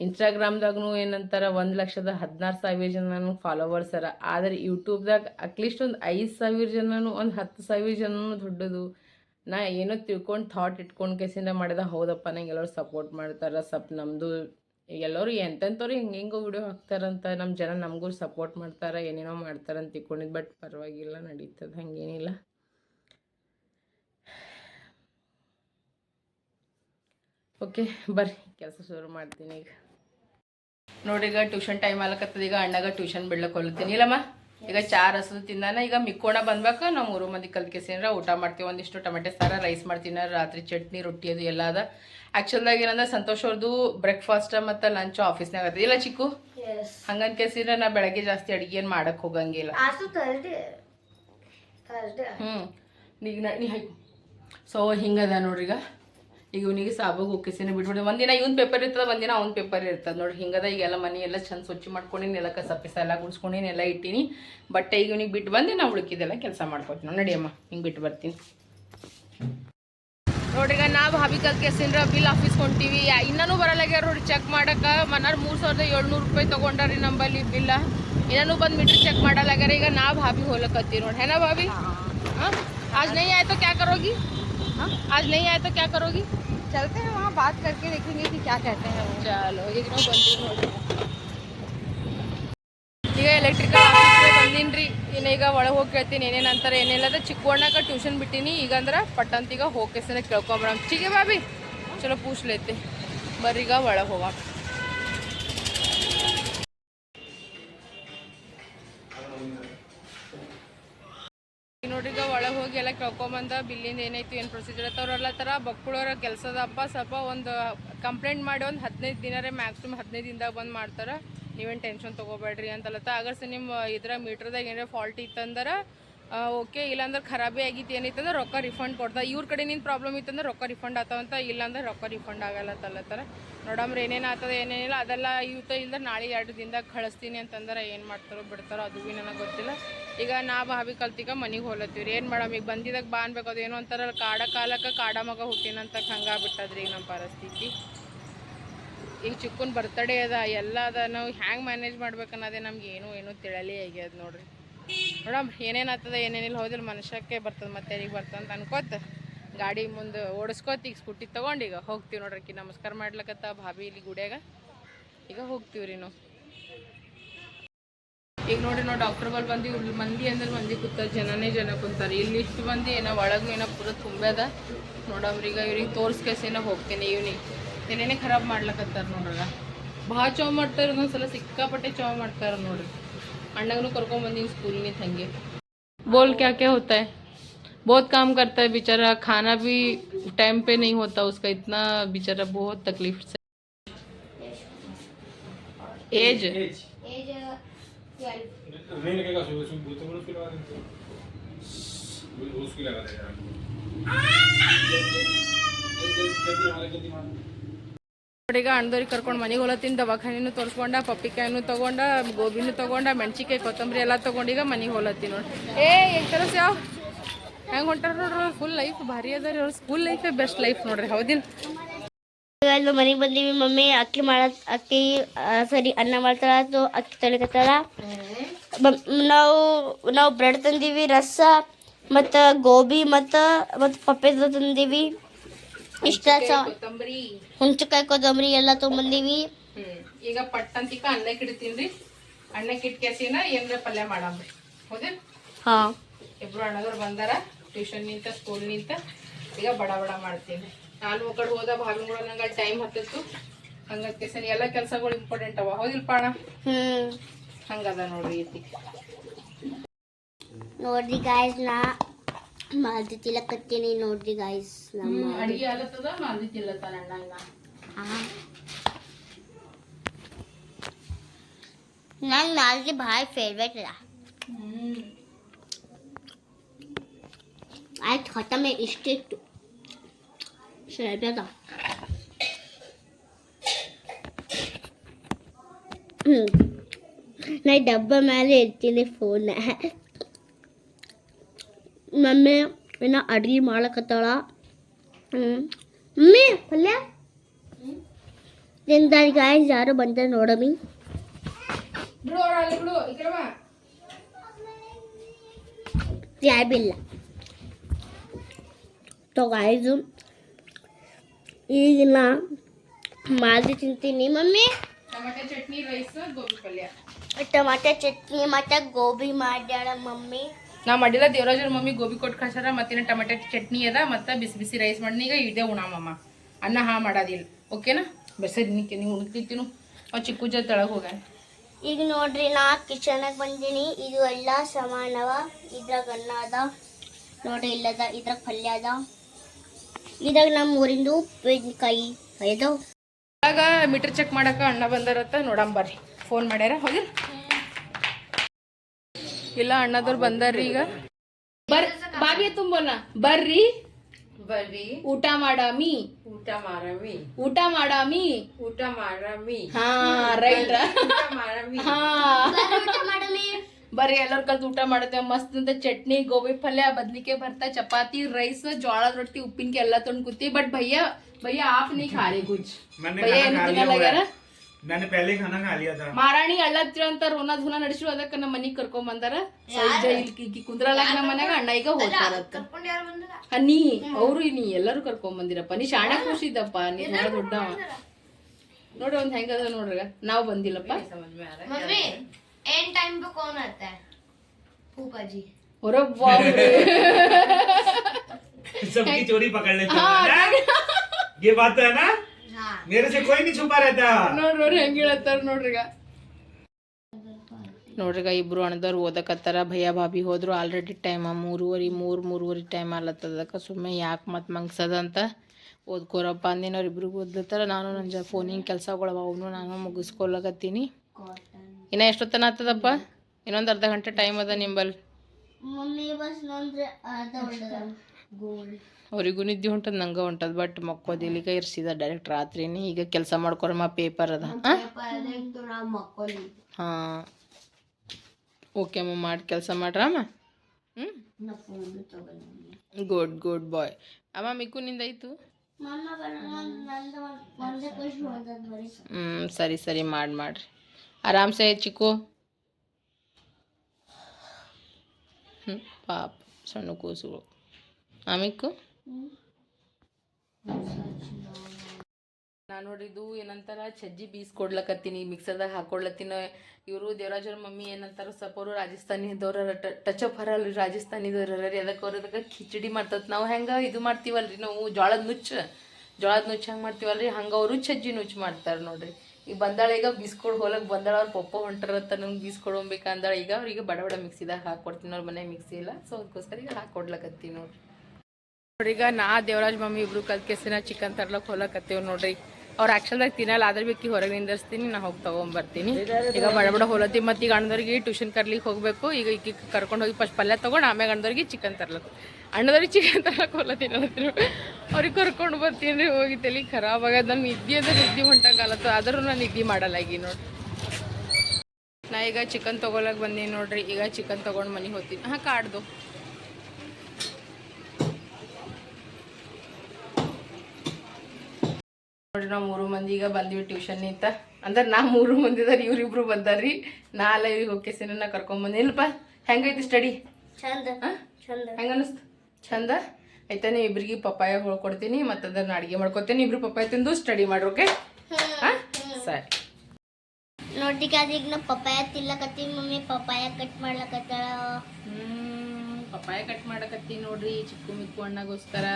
ಇನ್ಸ್ಟಾಗ್ರಾಮ್ದಾಗೂ ಏನಂತಾರೆ, ಒಂದು ಲಕ್ಷದ ಹದಿನಾರು ಸಾವಿರ ಜನ ನನಗೆ ಫಾಲೋವರ್ಸ್ ಅರ. ಆದರೆ ಯೂಟ್ಯೂಬ್ದಾಗ ಅಟ್ಲೀಸ್ಟ್ ಒಂದು ಐದು ಸಾವಿರ ಜನನು, ಒಂದು ಹತ್ತು ಸಾವಿರ ಜನನು ದೊಡ್ಡದು. ನಾ ಏನೋ ತಿಳ್ಕೊಂಡು ಥಾಟ್ ಇಟ್ಕೊಂಡು ಕೇಸಿಂದ ಮಾಡಿದ, ಹೌದಪ್ಪ, ನಂಗೆ ಎಲ್ಲರೂ ಸಪೋರ್ಟ್ ಮಾಡ್ತಾರೆ ಸಪ್ ನಮ್ಮದು ಎಲ್ಲರೂ ಎಂತೆಂಥವ್ರು ಹಿಂಗೆ ಹಿಂಗೋ ವಿಡಿಯೋ ಹಾಕ್ತಾರಂತ ನಮ್ಮ ಜನ ನಮಗೂ ಸಪೋರ್ಟ್ ಮಾಡ್ತಾರೆ, ಏನೇನೋ ಮಾಡ್ತಾರೆ ಅಂತ ತಿಳ್ಕೊಂಡಿದ್ದು ಬಟ್ ಪರವಾಗಿಲ್ಲ, ನಡೀತದೆ, ಹಾಗೇನಿಲ್ಲ. ಓಕೆ ಬರ್ರಿ, ಕೆಲಸ ಶುರು ಮಾಡ್ತೀನಿ ಈಗ. ನೋಡಿ ಈಗ ಟ್ಯೂಷನ್ ಟೈಮ್ ಆಲಕತ್ತದ, ಈಗ ಅಣ್ಣಗ ಟ್ಯೂಷನ್ ಬಿಡ್ಲಕ್ಕೆ ಹೊಲ್ತೀನಿ. ಇಲ್ಲಮ್ಮ? ಈಗ ಚಾರ್ ಹಸದು ತಿಂದಾನ ಈಗ ಮಿಕ್ಕೋಣ ಬಂದ್ಬೇಕು ನಾವು ಮೂರು ಮಂದಿ ಕಲ್ಕೇಸಿನ ಊಟ ಮಾಡ್ತೀವಿ. ಒಂದಿಷ್ಟು ಟೊಮೆಟೊ ಸಾರ ರೈಸ್ ಮಾಡ್ತೀನಿ ರಾತ್ರಿ ಚಟ್ನಿ ರೊಟ್ಟಿ ಅದು ಎಲ್ಲ ಅದ. ಆ್ಯಕ್ಚುಲ್ದಾಗ ಏನಂದ್ರೆ ಸಂತೋಷ್ ಅವ್ರದ್ದು ಬ್ರೇಕ್ಫಾಸ್ಟ್ ಮತ್ತು ಲಂಚ್ ಆಫೀಸ್ನಾಗ ಅದ ಇಲ್ಲ ಚಿಕ್ಕು? ಎಸ್ ಹಂಗನ್ ಕೇಸಿದ್ರೆ ನಾ ಬೆಳಗ್ಗೆ ಜಾಸ್ತಿ ಅಡುಗೆ ಏನು ಮಾಡಕ್ಕೆ ಹೋಗಂಗಿಲ್ಲ. ಆಸು ಥರ್ಸ್ಡೇ ಥರ್ಸ್ಡೇ ಹ್ಞೂ ಈಗ ನಾ ಸೊ ಹಿಂಗದ ನೋಡ್ರಿ ಈಗ ಈಗ ಇವನಿಗೆ ಸಾಬಾಗ ಹೋಗಿಸಿನ ಒಂದು ಒಂದಿನ ಇವನ್ ಪೇಪರ್ ಇರ್ತದ ಒಂದಿನ ಅವ್ನ ಪೇಪರ್ ಇರ್ತದ. ನೋಡಿ ಹಿಂಗದ ಈಗ ಎಲ್ಲ ಮನೆ ಎಲ್ಲ ಚಂದ ಸ್ವಚ್ಛ ಮಾಡ್ಕೊಂಡಿನಿ ಎಲ್ಲ ಕಸ ಪಿಸ ಎಲ್ಲ ಗುಡ್ಸ್ಕೊಂಡಿನಿ ಎಲ್ಲ ಇಟ್ಟಿನಿ. ಬಟ್ಟೆ ಈಗ ಇವನಿಗೆ ಬಿಟ್ಟು ಬಂದು ನಾವು ಉಳುಕಿದೆಲ್ಲ ಕೆಲಸ ಮಾಡ್ಕೊತೀನಿ. ನೋಡಿ ನಡಿಯಮ್ಮ ಹಿಂಗೆ ಬಿಟ್ಟು ಬರ್ತೀನಿ. ನೋಡ್ರಿಗ ನಾ ಭಾವಿ ಕೇಸಿನ ಬಿಲ್ ಆಫೀಸ್ ಕೊಂತೀವಿ ಇನ್ನೂ ಬರಲ್ಲಾಗ್ಯಾರ ನೋಡಿ ಚೆಕ್ ಮಾಡಕ್ಕೆ ಮನಾರ್ ಮೂರು ಸಾವಿರದ ಏಳ್ನೂರು ರೂಪಾಯಿ ತೊಗೊಂಡ್ರಿ ನಂಬಲ್ಲಿ ಬಿಲ್ಲ ಇನ್ನೂ ಬಂದು ಮೀಟ್ರ್ ಚೆಕ್ ಮಾಡಲ್ಲಾಗ್ಯಾರ ಈಗ ನಾ ಭಾವಿ ಹೋಲಕತ್ತೀವಿ ನೋಡಿ. ಹೆನ ಭಾಬಿ? ಹಾಂ. ಆಜ್ ನೈ ಆಯ್ತು ಕ್ಯಾ ಕರೋಗಿ हाँ? आज नहीं आए तो क्या करोगी? चलते हैं वहाँ बात करके देखेंगे कि क्या कहते हैं वो। चलो ठीक है इलेक्ट्रिकल हो कहतीन ट्यूशन पटंती हो कैसे कौन ठीक है भाभी? चलो पूछ लेते बरी होगा ಎಲ್ಲ ಕೇಳ್ಕೊಂಬಂದ ಬಿಲ್ಲಿಂದ ಏನಾಯ್ತು ಏನು ಪ್ರೊಸೀಜರ್ ಅವ್ರೆಲ್ಲ ಥರ ಬಕ್ಕಳವ್ರ ಕೆಲಸದಪ್ಪ ಸ್ವಲ್ಪ ಒಂದು ಕಂಪ್ಲೇಂಟ್ ಮಾಡಿ ಒಂದು ಹದಿನೈದು ದಿನರೇ ಮ್ಯಾಕ್ಸಿಮಮ್ ಹದಿನೈದು ದಿನದಾಗ ಬಂದು ಮಾಡ್ತಾರೆ. ನೀವೇನು ಟೆನ್ಷನ್ ತೊಗೋಬೇಡ್ರಿ ಅಂತಲತ್ತ. ಅಗರ್ಸ್ ನಿಮ್ಮ ಇದ್ರ ಮೀಟ್ರದಾಗ ಏನಾರ ಫಾಲ್ಟ್ ಇತ್ತಂದ್ರೆ ಓಕೆ, ಇಲ್ಲಾಂದ್ರೆ ಖರಾಬಿ ಆಗಿತ್ತು ಏನೈತಂದ್ರೆ ರೊಕ್ಕ ರಿಫಂಡ್ ಕೊಡ್ತಾ ಇವ್ರ ಕಡೆ ನಿನ್ನ ಪ್ರಾಬ್ಲಮ್ ಇತ್ತಂದ್ರೆ ರೊಕ್ಕ ರಿಫಂಡ್ ಆತಾವಂತ ಇಲ್ಲಾಂದ್ರೆ ರೊಕ್ಕ ರಿಫಂಡ್ ಆಗಲ್ಲ ತಲತ್ತಾರ ನೋಡಮ್ರಿ ಏನೇನು ಆಗ್ತದೆ ಏನೇನಿಲ್ಲ ಅದೆಲ್ಲ ಇವತ್ತು ಇಲ್ದ್ರೆ ನಾಳೆ ಎರಡು ದಿನದಾಗ ಕಳಿಸ್ತೀನಿ ಅಂತಂದ್ರೆ ಏನು ಮಾಡ್ತಾರೋ ಬಿಡ್ತಾರೋ ಅದು ಭೀ ನನಗೆ ಗೊತ್ತಿಲ್ಲ. ಈಗ ನಾ ಭಾವಿ ಕಲ್ತಿಗ ಮನೆಗೆ ಹೋಲತ್ತೀವ್ರಿ ಏನು ಮಾಡಮ್, ಈಗ ಬಂದಿದಾಗ ಬಾ ಅನ್ಬೇಕು ಏನೋ ಅಂತಾರಲ್ಲ ಕಾಡ ಕಾಲಕ್ಕೆ ಕಾಡ ಮಗ ಹುಟ್ಟಿನಂತ ಹಂಗಾಗ್ಬಿಟ್ಟದ್ರಿ ಈಗ ನಮ್ಮ ಪರಿಸ್ಥಿತಿ. ಈಗ ಚಿಕ್ಕನ್ ಬರ್ತಡೇ ಅದ, ಎಲ್ಲ ಅದ, ನಾವು ಹ್ಯಾಂಗೆ ಮ್ಯಾನೇಜ್ ಮಾಡ್ಬೇಕನ್ನೋದೇ ನಮ್ಗೆ ಏನೂ ಏನೂ ತಿಳಲಿ ಆಗ್ಯದ ನೋಡ್ರಿ. ನೋಡಮ್ ಏನೇನು ಆಗ್ತದ ಏನೇನಿಲ್ಲ ಹೋದ್ರೆ ಮನುಷ್ಯಕ್ಕೆ ಬರ್ತದೆ, ಮತ್ತೆ ಯಾರಿಗೆ ಬರ್ತದೆ ಅಂತ ಅನ್ಕೋತ ಗಾಡಿ ಮುಂದೆ ಓಡಿಸ್ಕೋತ ಈಗ ಸ್ಕೂಟಿ ತೊಗೊಂಡು ಈಗ ಹೋಗ್ತೀವಿ ನೋಡ್ರಿ. ನಮಸ್ಕಾರ ಮಾಡ್ಲಕತ್ತ ಭಾಬಿ ಇಲ್ಲಿ ಗುಡಿಯಾಗ. ಈಗ ಹೋಗ್ತೀವಿ ರೀ ನಾವು. ಈಗ ನೋಡಿ ನಾವು ಡಾಕ್ಟರ್ ಬಲ್ ಬಂದು ಮಂದಿ ಅಂದ್ರೆ ಮಂದಿ ಕೂತಾರೆ, ಜನನೇ ಜನ ಕುಂತಾರೆ. ಇಲ್ಲಿ ಇಷ್ಟು ಮಂದಿ ಏನೋ ಒಳಗೂ ಏನೋ ಪೂರ ತುಂಬ್ಯದ. ನೋಡಮ್ರಿ ಈಗ ಇವ್ರಿಗೆ ತೋರ್ಸ್ಕೇಸಿನ ಹೋಗ್ತೀನಿ ಇವ್ನಿಗೆ. ಏನೇನೇ ಖರಾಬ್ ಮಾಡ್ಲಕತ್ತಾರ ನೋಡ್ರಲ್ಲ. ಭಾಳ ಚೌ ಮಾಡ್ತಾರೆ ಒಂದೊಂದ್ಸಲ ಸಿಕ್ಕಾಪಟ್ಟೆ ಚೌ ಮಾಡ್ತಾರೆ ನೋಡ್ರಿ. ಅಣ್ಣಗೂ ಕರ್ಕೊಂಡ್ ಬಂದೀನಿ ಸ್ಕೂಲಿನಿಂದ ಹಂಗೆ बोल क्या क्या होता है बहुत काम करता है बेचारा खाना भी टाइम पे नहीं होता उसका इतना बेचारा बहुत तकलीफ से एज ಏಜ್ ಈಗ ಅಣ್ಣದವ್ರಿಗೆ ಕರ್ಕೊಂಡು ಮನೆಗೆ ಹೊಲತ್ತಿನ. ದವಾಖಾನಿನೂ ತೋರಿಸ್ಕೊಂಡ, ಪಪ್ಪಿಕಾಯಿನೂ ತಗೊಂಡ, ಗೋಬಿನೂ ತಗೊಂಡ ಮೆಣಸಿಕಾಯಿ ಕೊತ್ತಂಬರಿ ಎಲ್ಲ ತಗೊಂಡೀಗ ಮನೆಗೆ ಹೊಲತ್ತೀನಿ ನೋಡಿ. ಏ ಹೆಂಗೆ ಯಾವ? ಹೆಂಗೆ ಹೊಂಟಾರ ನೋಡ್ರಿ ಫುಲ್ ಲೈಫ್ ಭಾರಿ ಅದ ರೀ ಅವ್ರ ಸ್ಕೂಲ್ ಲೈಫೇ ಬೆಸ್ಟ್ ಲೈಫ್ ನೋಡ್ರಿ. ಹೌದಿನ? ಮನೆಗೆ ಬಂದೀವಿ ಮಮ್ಮಿ. ಅಕ್ಕಿ ಮಾಡ, ಅಕ್ಕಿ ಸರಿ ಅನ್ನ ಮಾಡ್ತಾಳ ಸೊ ಅಕ್ಕಿ ತೊಳಿಕತ್ತಾಳ ನಾವು ನಾವು ಬ್ರೆಡ್ ತಂದೀವಿ, ರಸ, ಮತ್ತು ಗೋಬಿ ಮತ್ತು ಮತ್ತು ಪಪ್ಪೆ ತಂದೀವಿ. ಇಷ್ಟ ಕೊತ್ತಂಬರಿ. ಹುಂಚಕಾಯಿ ಕೊತ್ತಂಬರಿ ಎಲ್ಲ ತೊಗೊಂಬಂದೀವಿ. ಈಗ ಪಟ್ಟಂತಿಕ ಅನ್ನಕ್ಕೆ ಇಡ್ತೀನಿ ರೀ ಅನ್ನಕ್ಕೆ ಏನ್ರ ಏನಾರ ಪಲ್ಯ ಮಾಡಮ್ರಿ. ಹೌದಾ ಹಾ. ಇಬ್ರು ಅಣ್ಣದವ್ರು ಬಂದಾರ ಟ್ಯೂಷನ್ ನಿಂತ ಸ್ಕೂಲ್ ನಿಂತ. ಈಗ ಬಡ ಬಡ ಮಾಡ್ತೀನಿ. ನಾನು ಒಕ್ಕಡೆ ಕಡೆ ಹೋದ ಭಾವಿಗಳು ನಂಗೆ ಟೈಮ್ ಹತ್ತಿತ್ತು. ಹಂಗಕ್ಕೆ ಸರಿ ಎಲ್ಲ ಕೆಲಸಗಳು ಇಂಪಾರ್ಟೆಂಟ್ ಅವ. ಹೌದಿಲ್ಲ ಅಣ್ಣ? ಹ್ಮ್. ಹಂಗದ ನೋಡ್ರಿ ನೋಡಿ ನೋಡ್ರಿ ಗಾಯ್ಸ್ ನಾ ಮಾಲ್ದಿ ತಿಲಕತ್ತೀನಿ ನೋಡ್ರಿ ಗಾಯ್ಸ್ ನಮ್ಮ ಅಡಿಗೆ ಆಲತ್ತದ ಮಾಲ್ದಿ ತಿಲ್ಲತ್ತಾನ ಅಣ್ಣ ನಂಗೆ ಮಾಲ್ದಿ ಭಾಳ ಫೇವ್ರೇಟ್ ಅದ ಹ್ಮ್ ಆಯ್ತು ಹೊತ್ತಮೆ ಇಷ್ಟಿತ್ತು ಸರಿ ಅದ ಹ್ಞೂ ನಾ ಡಬ್ಬ ಮೇಲೆ ಇರ್ತೀನಿ ಫೋನ್ ಮಮ್ಮಿ ಇನ್ನು ಅಡ್ಗೆ ಮಾಡಕತ್ತಾಳ ಹ್ಞೂ ಮಮ್ಮಿ ಪಲ್ಯ ನಿಂದ ಗಾಯ ಯಾರು ಬಂದ ನೋಡಮ್ಮಿ ಬಿಡು ಅವ್ರ ಅಲ್ಲಿ ಬಿಡು ಈ ಕಡೆ ಬಾ ಯಾಬಿಲ್ಲ ತೊಗಾಯ್ದು ಈಗ ನಾ ಮಾದಿ ತಿಂತೀನಿ mummy tomato chutney rice gobi ಪಲ್ಯ ಟಮಾಟೆ ಚಟ್ನಿ ಮತ್ತು ಗೋಬಿ ಮಾಡ್ಯಾಳ ಮಮ್ಮಿ ನಾ ಮಾಡಿಲ್ಲ ದೇವರಾಜರ ಮಮ್ಮಿ ಗೋಬಿ ಕೊಟ್ಟು ಕಳ್ಸಾರ ಮತ್ತಿನ ಟೊಮೆಟೊ ಚಟ್ನಿ ಅದ ಮತ್ತೆ ಬಿಸಿ ಬಿಸಿ ರೈಸ್ ಮಾಡಿ ಈಗ ಇದೇ ಉಣಾಮಮ್ಮ ಅನ್ನ ಹಾ ಮಾಡೋದಿಲ್ಲ ಓಕೆನಾ ಬೆಸದ್ ನಿಕ್ಕೆ ನೀವು ಉಣ್ತಿತ್ತೀನು ಅವ್ ಚಿಕ್ಕು ಜೊತೆ ತೆಳಗೆ ಹೋಗ ಈಗ ನೋಡ್ರಿ ನಾ ಕಿಚನಾಗ ಬಂದೀನಿ. ಇದು ಎಲ್ಲ ಸಮಾನವ ಇದ್ರಾಗ ಅನ್ನ ಅದ. ನೋಡ್ರಿ ಇಲ್ಲದ ಇದ್ರಾಗ ಪಲ್ಯ ಅದ. ಇದಾಗ ನಮ್ಮ ಊರಿಂದು ಉಪ್ಪಿನಕಾಯಿ ಅದಾವ. ಇವಾಗ ಮೀಟರ್ ಚೆಕ್ ಮಾಡಕ ಅಣ್ಣ ಬಂದಾರತ್ತ ನೋಡಂಬರ್ರಿ ಫೋನ್ ಮಾಡ್ಯಾರ ಹೋಗಿರ? ಇಲ್ಲ ಅಣ್ಣದವ್ರು ಬಂದಾರ್ರಿ ಈಗ. ಬರ್ ಬಾವಿಯ ತುಂಬೋಣ. ಬರ್ರಿ. ಬರ್ರಿ. ಊಟ ಮಾಡಾಮಿ. ಊಟ ಮಾಡಾಮಿ. ಊಟ ಮಾಡಾಮಿ. ಊಟ ಮಾಡಾಮಿ. ಹಾ ರೈಟ್. ಹಾ. ಬರ್ರಿ ಎಲ್ಲರ ಕಲ್ತು ಊಟ ಮಾಡುತ್ತೆ. ಮಸ್ತ್ ಅಂತ ಚಟ್ನಿ ಗೋಬಿ ಪಲ್ಯ ಬದ್ನಿಕೆ ಬರ್ತಾ ಚಪಾತಿ ರೈಸ್ ಜೋಳದ ರೊಟ್ಟಿ ಉಪ್ಪಿನಕಾಯಿ ಎಲ್ಲ ತೊಂಡ್ ಕೂತಿ. ಬಟ್ ಭಯ್ಯ ಭಯ್ಯ ಆಪ್ ನೀ ಖಾಲಿ ಗುಜ್. ಭಯ್ಯ ಏನು ತಿನ್ನಲ್ಲ हुआ ಆಗ್ಯಾರ है। मैंने पहले ही खाना खा लिया था ಮಾರಾಣಿ ಅಳ್ಳತ್ತಿರ ಅಂತ ರೋನ ಧುನ ನಡೆಸಿರು ಅದಕ್ಕ ನಮ್ಮ ಮನಿಗ್ ಕರ್ಕೊಂಡ್ ಬಂದಾರ ಸೈಜ ಇಲ್ಲಿ ಕುಂದ್ರಲಾಗ ನಮ್ಮ ಮನ್ಯಾಗ ಅಣ್ಣ ಈಗ ಹೋಗ್ತಾರತ್ತ ಆ, ನೀ ಅವ್ರು ನೀ ಎಲ್ಲರೂ ಕರ್ಕೊಂಡ್ ಬಂದಿರಪ್ಪ ನೀ ಶಾಣ ಖುಷಿದಪ್ಪ ನೀ ಭಾಳ ದೊಡ್ಡವ ನೋಡ್ರಿ ಒಂದ್ ಹೆಂಗದ ನೋಡ್ರಿ ನಾವ್ ಬಂದಿಲ್ಲಪ್ಪ मम्मी एंड टाइम पे कौन आता है फूफा जी ಹೊರ ಬಾವ್ರೆ. सबकी चोरी पकड़ लेते हो ना? ये बात तो है ना ನೋಡ್ರಿಗ ಇಬ್ರು ಅಣ್ಣದವ್ರು ಓದಕತ್ತಾರ ಭಯ ಭಾಬಿ ಹೋದ್ರು ಆಲ್ರೆಡಿ ಟೈಮ್ ಮೂರುವರೆ ಮೂರು ಮೂರುವರೆ ಟೈಮ್ ಅಲ್ಲತ್ತದಕ್ಕೆ ಸುಮ್ಮನೆ ಯಾಕೆ ಮತ್ತೆ ಮಂಗ್ಸದಂತ ಓದ್ಕೋರಪ್ಪ ಅಂದಿನವ್ರು ಇಬ್ರಿಗೂ ಓದ್ಲತ್ತಾರ. ನಾನು ನನ್ನ ಫೋನಿಂಗ್ ಕೆಲಸಗಳವ ಅವನು ನಾನು ಮುಗಿಸ್ಕೊಳ್ಳಕತ್ತೀನಿ ಇನ್ನ ಎಷ್ಟೊತ್ತನ ಆಗ್ತದಪ್ಪ ಇನ್ನೊಂದು ಅರ್ಧ ಗಂಟೆ ಟೈಮ್ ಅದ ನಿಂಬಲ್ಲಿ. ಅವರಿಗೂ ನಿದ್ದೆ ಹೊಂಟದ ನಂಗೆ ಹೊಂಟದ ಬಟ್ ಮಕ್ಕೋದಿಲ್ಲಿಗ ಇರ್ಸಿದ ಡೈರೆಕ್ಟ್ ರಾತ್ರಿನೇ ಈಗ ಕೆಲಸ ಮಾಡ್ಕೊಳಮ್ಮ ಪೇಪರ್ ಅದ. ಹಾಂ? ಓಕೆ ಅಮ್ಮ ಮಾಡಿ ಕೆಲಸ ಮಾಡ್ರಮ್ಮ ಹ್ಞೂ ಗುಡ್ ಗುಡ್ ಬಾಯ್ ಅಮ್ಮ ಮಿಕ್ಕು ನಿಂದಾಯ್ತು ಹ್ಞೂ ಸರಿ ಸರಿ ಮಾಡಿ ಮಾಡ್ರಿ. ಆರಾಮ್ಸೆ ಚಿಕ್ಕು? ಹ್ಞೂ ಪಾಪ ಸಣ್ಣ ಕೂಸುಗಳು. ಆಮಿಕ್ಕು ನಾನು ನೋಡಿದ್ದು ಏನಂತಾರ ಚಜ್ಜಿ ಬೀಸ್ಕೊಡ್ಲಕತ್ತೀನಿ ಮಿಕ್ಸರ್ದಾಗ ಹಾಕೊಡ್ಲತ್ತೀನಿ ಇವರು ದೇವರಾಜರ ಮಮ್ಮಿ ಏನಂತಾರ ಸಪೋರು ರಾಜಸ್ಥಾನಿದವ್ರ ಟಚ್ ಅಪ್ ಹರಲ್ರಿ ರಾಜಸ್ಥಾನಿದವ್ರ ರೀ ಅದಕ್ಕೆ ಅವ್ರ ಅದಕ್ಕೆ ಖಿಚಡಿ ಮಾಡ್ತತ್ ನಾವು ಹೆಂಗೆ ಇದು ಮಾಡ್ತೀವಲ್ರಿ ನಾವು ಜೋಳದ ನುಚ್ಚ ಜೋಳದ ನುಚ್ಚ ಹೆಂಗೆ ಮಾಡ್ತೀವಲ್ರಿ ಹಂಗೆ ಅವರು ಚಜ್ಜಿ ನುಚ್ಚು ಮಾಡ್ತಾರೆ ನೋಡ್ರಿ ಈಗ ಬಂದಾಳ ಈಗ ಬೀಸ್ಕೊಡ್ ಹೋಲಕ್ಕೆ ಬಂದಾಳ ಅವ್ರ ಪಪ್ಪ ಹೊಂಟಾರತ್ತ ನಂಗೆ ಬೀಸ್ಕೊಡೋಬೇಕಂದಾಳ ಈಗ ಅವ್ರಿಗೆ ಬಡ ಬಡ ಮಿಕ್ಸಿದಾಗ ಹಾಕ್ಕೊಡ್ತೀನಿ ಅವ್ರ ಮನೆ ಮಿಕ್ಸಿ ಇಲ್ಲ ಸೊ ಅದಕ್ಕೋಸ್ಕರ ಈಗ ಹಾಕ್ಕೊಡ್ಲಕತ್ತೀನಿ ನೋಡ್ರಿ ನೋಡ್ರಿ, ಈಗ ನಾ ದೇವರಾಜ್ ಮಮ್ಮಿ ಇಬ್ರು ಕಲ್ಕೆಸಿನ ಚಿಕನ್ ತರ್ಲಕ್ ಹೋಲಕತ್ತೇವ್ ನೋಡ್ರಿ. ಅವ್ರು ಆ್ಯಕ್ಚುಲ್ದಾಗ ತಿನ್ನಲ್ಲ ಅದ್ರ ಬೇಕಿ ಹೊರಗೆ ನಿಂದರ್ಸ್ತೀನಿ, ನಾ ಹೋಗಿ ತಗೊಂಬರ್ತೀನಿ ಈಗ ಬಡ ಬಡ ಹೊಲತ್ತಿ, ಮತ್ತೆ ಈಗ ಅಣ್ಣದವ್ರಿಗೆ ಟ್ಯೂಷನ್ ಕರ್ಲಿಕ್ಕೆ ಹೋಗಬೇಕು, ಈಗ ಈಗ ಕರ್ಕೊಂಡು ಹೋಗಿ ಫಸ್ಟ್ ಪಲ್ಯ ತಗೊಂಡು, ಆಮ್ಯಾಗ ಅಣ್ಣದವ್ರಿಗೆ ಚಿಕನ್ ತರ್ಲಕ್. ಅಣ್ಣದವ್ರಿಗೆ ಚಿಕನ್ ತರ್ಲಕ್ ಅನ್ನತ್ತೀನಿ ಅವ್ರಿಗೆ ಕರ್ಕೊಂಡು ಬರ್ತೀನಿ ರೀ, ಹೋಗಿ ತಲೆ ಖರಾಬ್ ಆಗ್ಯದ ನನ್ನ ನಿದ್ದೆ ಅಂದ್ರೆ ನಿದ್ದೆ ಹೊಂಟಂಗೆ ಆಲತ್ತ ಆದರೂ ನಾನು ನಿದ್ದೆ ಈಗ ನೋಡಿ. ನಾ ಈಗ ಚಿಕನ್ ತೊಗೊಳಕ್ಕೆ ಬಂದೀನಿ ನೋಡ್ರಿ, ಈಗ ಚಿಕನ್ ತೊಗೊಂಡು ಮನೆಗೆ ಹೋಗ್ತೀನಿ. ಹಾಂ, ಕಾಡ್ದು. ನೋಡ್ರಿ ನಾವು ಮೂರು ಮಂದಿ ಈಗ ಬಂದಿವಿ ಟ್ಯೂಷನ್ ಇಂತ ಅಂದ್ರೆ ನಾ ಮೂರು ಮಂದಿ ಇದಾರೆ ಇವ್ರಿಬ್ರು ಬಂದಾರ್ರಿ ನಾ ಅಲ್ಲ ಇವ್ರಿಗೆ ಹೋಗಿ ನಾ ಕರ್ಕೊಂಡ್ ಬಂದಿ ಇಲ್ಲಪ್ಪ ಹೆಂಗೈತಿ ಸ್ಟಡಿ ಚಂದ ಹೆಂಗ ಅನಿಸ್ತು? ಚಂದ? ಆಯ್ತಾ ನೀವು ಇಬ್ರಿಗೆ ಪಪ್ಪಾಯ ಹೊಳ್ಕೊಡ್ತೀನಿ ಮತ್ತು ಅದನ್ನ ಅಡುಗೆ ಮಾಡ್ಕೊತೀನಿ. ಇಬ್ರು ಪಪ್ಪಾಯ ತಿಂದು ಸ್ಟಡಿ ಮಾಡ್ರೋಕೆ ಓಕೆ ಹಾಂ? ಸರಿ. ನೋಡಿ ಈಗ ನಾ ಪಪ್ಪಾಯ ಮಮ್ಮಿ ಪಪ್ಪಾಯ ಕಟ್ ಮಾಡ್ಲಕತ್ತಾಳ. ಹ್ಮ್ ಪಪ್ಪಾಯ ಕಟ್ ಮಾಡಕತ್ತೀನಿ ನೋಡ್ರಿ ಚಿಕ್ಕು ಮಿಕ್ಕು ಅಣ್ಣಗೋಸ್ಕರ.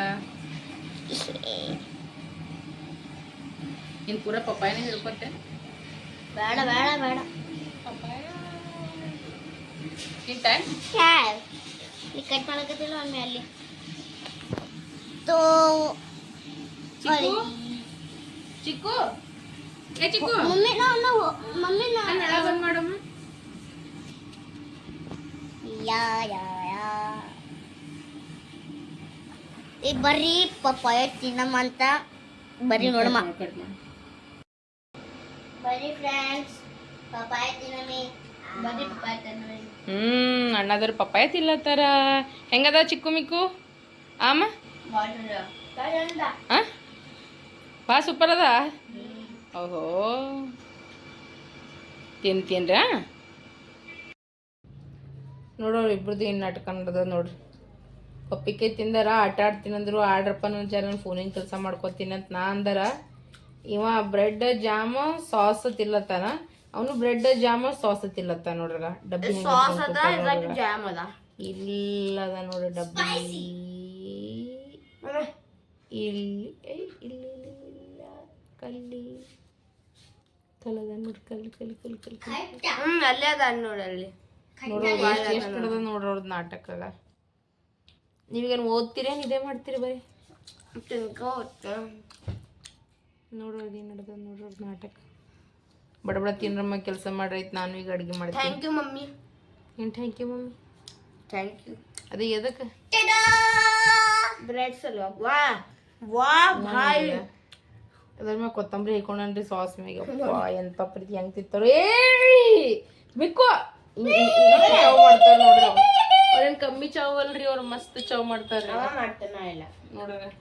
ಇನ್ನು ಪೂರ ಪಪ್ಪಾಯನೇ ಹೇಳ್ಕೊಟ್ಟೆ. ಬೇಡ ಬೇಡ ಬೇಡ. ತಿಂತ ಯಾರ್ ನೀ ಕಟ್ ಮಾಡಕತ್ತಿಲ್ಲ ಮಮ್ಮಿ ಅಲ್ಲಿ. ತೋ. ಚಿಕ್ಕು? ಚಿಕ್ಕು? ಏ ಚಿಕ್ಕು? ಮಮ್ಮಿ ನಾ ನಾ ಮಮ್ಮಿ ನಾ. ನನ್ನ ಹಳ ಬಂದ್ ಮಾಡಮ್ಮ ಯಾ ಯಾ ಯಾ. ಏ ಬರ್ರಿ ಪಪ್ಪಾಯ ತಿನ್ನಮ್ಮ ಅಂತ. ಬರೀ ನೋಡಮ್ಮ. ಫ್ರೆಂಡ್ಸ್ ಪಪ್ಪಾಯ ಹ್ಮ್ ಅಣ್ಣದ್ರ ಪಪ್ಪಾಯ ತಿಲ್ಲತ್ತಾರ ಹೆಂಗದ ಚಿಕ್ಕು ಮಿಕ್ಕು? ಆಮ? ಬಾ ಸೂಪರ್ ಅದ? ಓಹೋ. ತಿನ್ ತಿನ್ರ? ನೋಡೋರು ಇಬ್ಬರದ್ದು ಏನು ನಾಟಕ ನಡ್ದ ನೋಡ್ರಿ. ಪಪ್ಪಿಕಾಯಿ ತಿಂದಾರ ಆಟ ಆಡ್ತೀನಂದ್ರು ಆಡ್ರಪ್ಪ ನನ್ನ ಜನ ಫೋನಿನ ಕೆಲಸ ಮಾಡ್ಕೊತೀನಿ ಅಂತ ನಾ ಅಂದಾರ. ಇವ ಬ್ರೆಡ್ ಜಾಮ ಸಾಸ್ ತಿಲ್ಲತ್ತಾನ. ಅವನು ಬ್ರೆಡ್ ಜಾಮ ಸಾಸ್ ತಿಲ್ಲತ್ತ ನೋಡ್ರಗ ಡಬ್ಬಿ. ಜಾಮ್ ಅದ. ಇಲ್ಲದ ನೋಡಿ ಡಬ್ಬಿ. ಇಲ್ಲಿ ಇಲ್ಲಿ ಇಲ್ಲಿ, ಕಲ್ಲಿ. ಕಲದ ನೋಡಿ ಕಲ್ಲಿ ಕಲಿ ಕಲಿ ಕಲಿ ಕಲಿ ಹ್ಮ್ ಅಲ್ಲೇ ಅದ ನೋಡಲ್ಲಿ ನೋಡ್ರಿ ಎಷ್ಟು ನಾಟಕ ನೋಡ್ರಿ ನೀವೇನ್ ನಾಟಕಾಗ ಓದ್ತೀರೇನು ಇದೇ ಮಾಡ್ತೀರಿ ಬರೀ? ನೋಡ್ರಿ ಏನು ನಡೆದ ನೋಡ್ರಿ ನಾಟಕ ಬಡ ಬಡ ತಿನ್ರಮ್ಮ ಕೆಲಸ ಮಾಡ್ರೈತ್ ನಾನು ಈಗ ಅಡುಗೆ ಮಾಡಿ ಥ್ಯಾಂಕ್ ಯು ಮಮ್ಮಿ ಏನು thank you mummy thank you ಅದೇ ಎದಕ್ಕೆ ಬ್ರೆಡ್ ಸಲ್ವಾ ವಾ ವಾ ಭಾಯ್ ಅದ್ರ ಮ್ಯಾಗ ಕೊತ್ತಂಬರಿ ಹಾಕೊಂಡ್ರಿ ಸಾಸ್ ಮ್ಯಾಗ ಅಪ್ಪಾ ಎಂತ ಪ್ರೀತಿ ಹೆಂಗ್ ತಿಂತಾರೋ ಏಯ್ ಬಿಕ್ಕು ಚಾವ್ ಮಾಡ್ತಾರ ನೋಡ್ರಿ ಅವ್ರು ಅವ್ರೇನ್ ಕಮ್ಮಿ ಚಾವ್ ಅಲ್ರಿ ಅವ್ರು ಮಸ್ತ್ ಚಾವ್ ಮಾಡ್ತಾರೆ ಮಾಡ್ತಾನ ಇಲ್ಲ ನೋಡ್ರಿ ಬೇಡ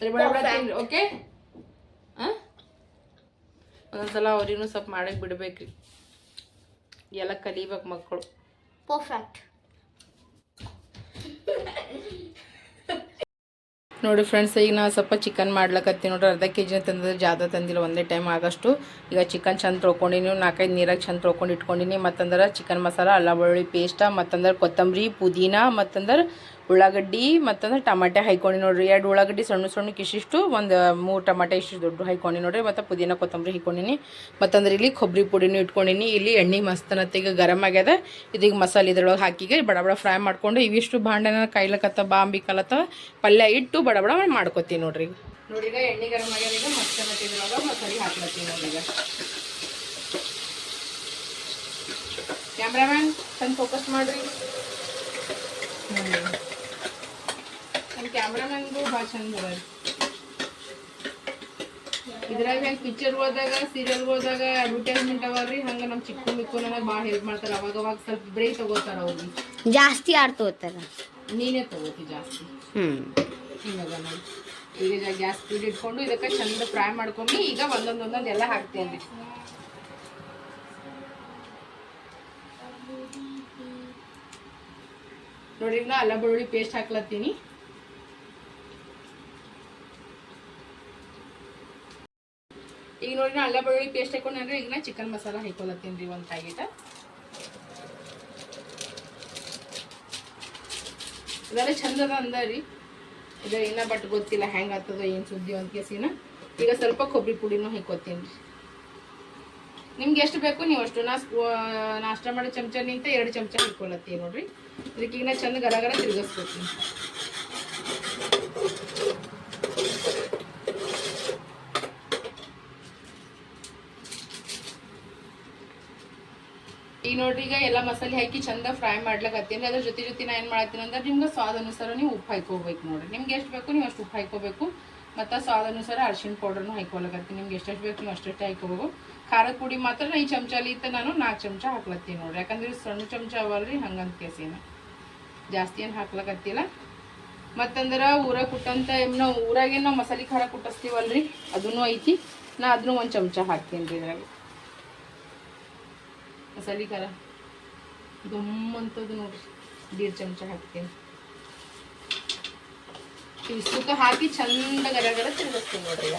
ತಿನ್ರಿ ಓಕೆ ಒಂದೊಂದ್ಸಲ ಅವ್ರಿಗೂ ಸ್ವಲ್ಪ ಮಾಡಕ್ ಬಿಡ್ಬೇಕ್ರಿ. ಎಲ್ಲ ಕಲಿಬೇಕು ಮಕ್ಕಳು. ಪರ್ಫೆಕ್ಟ್ ನೋಡಿ ಫ್ರೆಂಡ್ಸ್ ಈಗ ನಾವು ಸ್ವಲ್ಪ ಚಿಕನ್ ಮಾಡ್ಲಕತ್ತೀವಿ ನೋಡ್ರಿ. ಅರ್ಧ ಕೆ ಜಿನ ತಂದ್ರೆ ಜಾದ ತಂದಿಲ್ಲ ಒಂದೇ ಟೈಮ್ ಆಗಷ್ಟು. ಈಗ ಚಿಕನ್ ಚಂದ ತೊಳ್ಕೊಂಡಿನಿ ನಾಲ್ಕೈದು ನೀರಾಗ ಚಂದ ತೊಳ್ಕೊಂಡು ಇಟ್ಕೊಂಡಿನಿ ಮತ್ತಂದ್ರೆ ಚಿಕನ್ ಮಸಾಲ ಅಲ್ಲ ಬೆಳ್ಳುಳ್ಳಿ ಪೇಸ್ಟ ಮತ್ತಂದ್ರೆ ಕೊತ್ತಂಬರಿ ಪುದೀನಾ ಮತ್ತಂದ್ರೆ ಉಳ್ಳಾಗಡ್ಡಿ ಮತ್ತಂದ್ರೆ ಟಮಾಟೆ ಹೈಕೊಂಡು ನೋಡ್ರಿ. ಎರಡು ಉಳ್ಳಾಗಡ್ಡಿ ಸಣ್ಣ ಸಣ್ಣ ಇಷ್ಟಿಷ್ಟು ಒಂದು ಮೂರು ಟಮಾಟೆ ಇಷ್ಟು ದೊಡ್ಡ ಹೈಕೊಂಡು ನೋಡ್ರಿ. ಮತ್ತು ಪುದೀನ ಕೊತ್ತಂಬರಿ ಹಾಕೊಂಡಿನಿ ಮತ್ತಂದ್ರೆ ಇಲ್ಲಿ ಕೊಬ್ಬರಿ ಪುಡಿನೂ ಇಟ್ಕೊಂಡಿನಿ. ಇಲ್ಲಿ ಎಣ್ಣೆ ಮಸ್ತನತ್ತೀಗ ಗರಮ್ ಆಗ್ಯದ. ಇದೀಗ ಮಸಾಲೆ ಇದ್ರೊಳಗೆ ಹಾಕಿಗೆ ಬಡ ಬಡ ಫ್ರೈ ಮಾಡ್ಕೊಂಡು ಇವಿಷ್ಟು ಭಾಂಡೆನ ಕೈಲಕತ್ತ ಬಾಂಬಿ ಕಲತ್ತ, ಪಲ್ಯ ಇಟ್ಟು ಬಡ ಬಡ ಮಾಡ್ಕೊತೀನಿ ನೋಡ್ರಿ ನೋಡ್ರಿ ಎಣ್ಣೆ ಗರಮ್ ಈಗ ಮಸಾಲೆ ಹಾಕ್ಲತ್ತೀನಿ ಈಗ. ಕ್ಯಾಮ್ರಾಮ್ಯಾನ್ ಚಂದ ಫೋಕಸ್ ಮಾಡ್ರಿ. ನಮ್ಮ ಕ್ಯಾಮ್ರಾಮನ್ಗೂ ಭಾಳ ಚಂದ ಅದ ಇದ್ರಾಗ ಹೆಂಗೆ ಪಿಕ್ಚರ್ ಹೋದಾಗ ಸೀರಿಯಲ್ ಹೋದಾಗ ಅಡ್ವರ್ಟೈಸ್ಮೆಂಟ್ ಅವಲ್ರಿ ಹಂಗೆ ನಮ್ಮ ಚಿಕ್ಕ ಮಿಕ್ಕು ನನಗೆ ಭಾಳ ಹೆಲ್ಪ್ ಮಾಡ್ತಾರೆ. ಅವಾಗ ಅವಾಗ ಸ್ವಲ್ಪ ಬ್ರೇಕ್ ತಗೋತಾರ ಅವ್ರಿಗೆ ಜಾಸ್ತಿ ಯಾರು ತಗೋತಾರ? ನೀನೇ ತಗೋತಿ ಜಾಸ್ತಿ. ನೋಡಿ. ಈಗ ಗ್ಯಾಸ್ ಸ್ಪೀಡ್ ಇಟ್ಕೊಂಡು ಇದಕ್ಕೆ ಚಂದ ಫ್ರೈ ಮಾಡ್ಕೊಂಡು ಈಗ ಒಂದೊಂದು ಒಂದೊಂದು ಎಲ್ಲ ಹಾಕ್ತೇನೆ ನೋಡಿ ನಾ ಅಲ್ಲ ಬೆಳ್ಳುಳ್ಳಿ ಪೇಸ್ಟ್ ಹಾಕ್ಲತ್ತೀನಿ. ಈಗ ಅಲ್ಲ ಬೆಳ್ಳುಳ್ಳಿ ಪೇಸ್ಟ್ ಹಾಕೊಂಡ್ರೆ ಈಗ ನಾ ಚಿಕನ್ ಮಸಾಲ ಹಾಕೊಳತ್ತೀನಿ ರೀ ಒಂದು ಪ್ಯಾಕೆಟ ಇದೆಲ್ಲ ಚಂದ ಅದ ರೀ. ಇದು ಇನ್ನ ಬಟ್ ಗೊತ್ತಿಲ್ಲ ಹೆಂಗೆ ಆಗ್ತದ ಏನು ಸುದ್ದಿ ಅಂತ ಕೇಸಿನ. ಈಗ ಸ್ವಲ್ಪ ಕೊಬ್ಬರಿ ಪುಡಿನೂ ಹಾಕೋತೀನಿ ರೀ. ನಿಮ್ಗೆ ಎಷ್ಟು ಬೇಕು ನೀವು ಅಷ್ಟು. ನಾ ನಾಷ್ಟ ಮಾಡೋ ಚಮಚ ನಿಂತ ಎರಡು ಚಮಚ ಹಿಡ್ಕೊಳತ್ತೀನಿ ನೋಡ್ರಿ. ಇದಕ್ಕೆ ಈಗ ನಾ ಚಂದ ಗರ ಗರ ತಿರ್ಗಿಸ್ಕೊತೀನಿ. ನೋಡ್ರಿ, ಈಗ ಎಲ್ಲ ಮಸಾಲೆ ಹಾಕಿ ಚಂದ ಫ್ರೈ ಮಾಡ್ಲಕತ್ತೀನಿ ಅದ್ರ ಜೊತೆ ಜೊತೆ ನಾ ಏನು ಮಾಡತ್ತೀನಿ ಅಂದ್ರೆ ನಿಮ್ಗೆ ಸ್ವಾದ ಅನುಸಾರ ನೀವು ಉಪ್ಪು ಹಾಕೋಬೇಕು ನೋಡ್ರಿ. ನಿಮ್ಗೆ ಎಷ್ಟು ಬೇಕು ನೀವು ಅಷ್ಟು ಉಪ್ಪು ಹಾಕೋಬೇಕು ಮತ್ತು ಸ್ವಾದ ಅನುಸಾರ ಅರ್ಶಿಣ ಪೌಡರ್ನು ಹಾಕೊಳಕತ್ತೀನಿ ನಿಮ್ಗೆ ಎಷ್ಟೆಷ್ಟು ಬೇಕು ನೀವು ಅಷ್ಟೆಷ್ಟೇ ಹಾಕೋಬೇಕು ಖಾರದ ಪುಡಿ ಮಾತ್ರ ಈ ಚಮಚಲಿ ಇತ್ತ ನಾನು ನಾಲ್ಕು ಚಮಚ ಹಾಕ್ಲತ್ತೀನಿ ನೋಡ್ರಿ. ಯಾಕಂದ್ರೆ ಸಣ್ಣ ಚಮಚ ಅವಲ್ರಿ, ಹಂಗಂತ ಕೇಸಿನ. ಜಾಸ್ತಿ ಏನು ಹಾಕ್ಲಕತ್ತಿಲ್ಲ ಮತ್ತಂದ್ರೆ ಊರ ಕುಟ್ಟಂತ ನಾವು ಊರಾಗೇನು ನಾವು ಮಸಾಲೆ ಖಾರ ಕುಟ್ಟಿಸ್ತೀವಲ್ರಿ ಅದನ್ನು ಐತಿ. ನಾ ಅದನ್ನು ಒಂದು ಚಮಚ ಹಾಕ್ತೀನಿ ರೀ ಇದ್ರಾಗ. ಮಸಾಲೆ ಖಾರ ಗಮ್ ಅಂತದ್ದು ನೋಡ್ರಿ. ದೀಡ್ ಚಮಚ ಹಾಕ್ತೀನಿ. ಇಷ್ಟಕ್ಕೆ ಹಾಕಿ ಚಂದ ಗರ ಗರ ತಿರುಗಿಸ್ತೀನಿ ನೋಡ್ರಿ ಈಗ.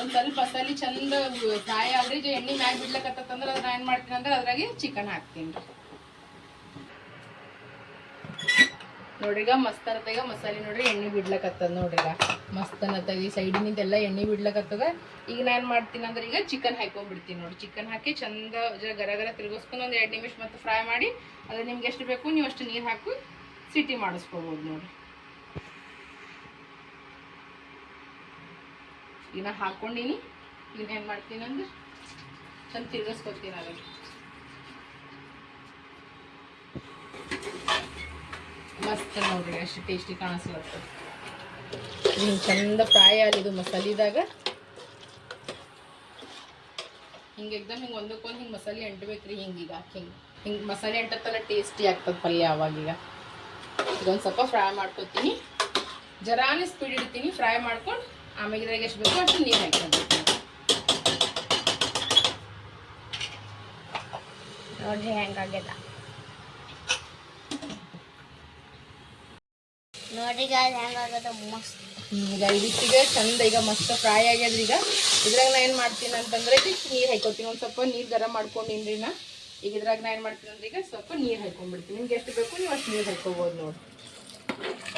ಒಂದು ಸ್ವಲ್ಪ ಮಸಾಲೆ ಚಂದ ಆದ್ರೆ ಈಗ ಎಣ್ಣೆ ಮ್ಯಾಗ ಬಿಡ್ಲಕತ್ತಂದ್ರೆ ಅದ್ರ ಏನು ಮಾಡ್ತೀನಿ ಅಂದ್ರೆ ಅದ್ರಾಗೆ ಚಿಕನ್ ಹಾಕ್ತೀನಿ. ನೋಡ್ರಿ ಈಗ ಮಸ್ತನತಾಗ ಮಸಾಲೆ ನೋಡ್ರಿ, ಎಣ್ಣೆ ಬಿಡ್ಲಕತ್ತದ ನೋಡ್ರಿಗ. ಈಗ ಮಸ್ತನತಾಗ ಈ ಸೈಡಿನಿಂದೆಲ್ಲ ಎಣ್ಣೆ ಬಿಡ್ಲಕತ್ತದ. ಈಗ ನಾನು ಏನು ಮಾಡ್ತೀನಿ ಅಂದ್ರೆ ಈಗ ಚಿಕನ್ ಹಾಕೊಂಡ್ಬಿಡ್ತೀನಿ ನೋಡಿ ಚಿಕನ್ ಹಾಕಿ ಚಂದ ಗರ ಗರ ತಿರುಗಿಸ್ಕೊಂಡು ಒಂದು ಎರಡು ನಿಮಿಷ ಮತ್ತೆ ಫ್ರೈ ಮಾಡಿ, ಅದ್ರ ನಿಮ್ಗೆ ಎಷ್ಟು ಬೇಕು ನೀವು ಅಷ್ಟು ನೀರು ಹಾಕು ಸಿಟಿ ಮಾಡಿಸ್ಕೋಬೋದು ನೋಡ್ರಿ. ಈಗ ನಾ ಹಾಕ್ಕೊಂಡಿನಿ ಈಗ ಏನು ಮಾಡ್ತೀನಿ ಅಂದ್ರೆ ಚಂದ ತಿರ್ಗಿಸ್ಕೊತೀನಿ ಅದನ್ನು. ಮಸ್ತ್ ನೋಡ್ರಿ ಅಷ್ಟು ಟೇಸ್ಟಿ ಕಾಣಿಸ್ಲತ್ತ ಹಿಂಗೆ ಚಂದ ಫ್ರೈ ಆಗಲಿ ಇದು ಮಸಾಲಿದಾಗ. ಹಿಂಗೆ ಎಕ್ದಮ್ ಹಿಂಗೆ ಒಂದಕ್ಕೊಂದು ಹಿಂಗೆ ಮಸಾಲೆ ಅಂಟ್ಬೇಕ್ರಿ ಈಗ ಹಿಂಗೆ. ಹಿಂಗೆ ಮಸಾಲೆ ಅಂಟತ್ತಲ್ಲ ಟೇಸ್ಟಿ ಆಗ್ತದೆ ಪಲ್ಯ ಅವಾಗೀಗ ಇದೊಂದು ಸ್ವಲ್ಪ ಫ್ರೈ ಮಾಡ್ಕೊತೀನಿ. ಜರಾನೇ ಸ್ಪೀಡ್ ಇಡ್ತೀನಿ ಫ್ರೈ ಮಾಡ್ಕೊಂಡು ಆಮೇಲೆ ಇದ್ರಾಗ ಎಷ್ಟು ಬೇಕೋ ಅಷ್ಟು ನೀರು ಹಾಕ್ಕೊಂಡ್ಬಿಡ್ತೀನಿ ನೋಡ್ರಿ ಹೆಂಗಾಗ್ಯದ ನೋಡ್ರಿ ಗಾಯ್ಸ್ ಹೆಂಗಾಗದ ಮಸ್ತ್ ಈಗ ಇದಕ್ಕಿಗೆ ಚಂದ ಈಗ ಮಸ್ತ್ ಫ್ರೈ ಆಗ್ಯದ್ರಿ ಈಗ. ಇದ್ರಾಗ ನಾ ಏನು ಮಾಡ್ತೀನಿ ಅಂತಂದ್ರೆ ನೀರು ಹಾಕೋತೀನಿ ಒಂದು ಸ್ವಲ್ಪ ನೀರು ಗರಂ ಮಾಡ್ಕೊಂಡಿನ್ರಿ ನಾ. ಈಗ ಇದ್ರಾಗ ನಾ ಏನು ಮಾಡ್ತೀನಿ ಅಂದ್ರೆ ಈಗ ಸ್ವಲ್ಪ ನೀರು ಹಾಕೊಂಡ್ಬಿಡ್ತೀನಿ ನಿಮ್ಗೆ ಎಷ್ಟು ಬೇಕು ನೀವು ಅಷ್ಟು ನೀರು ಹಾಕೋಬೋದು ನೋಡಿ.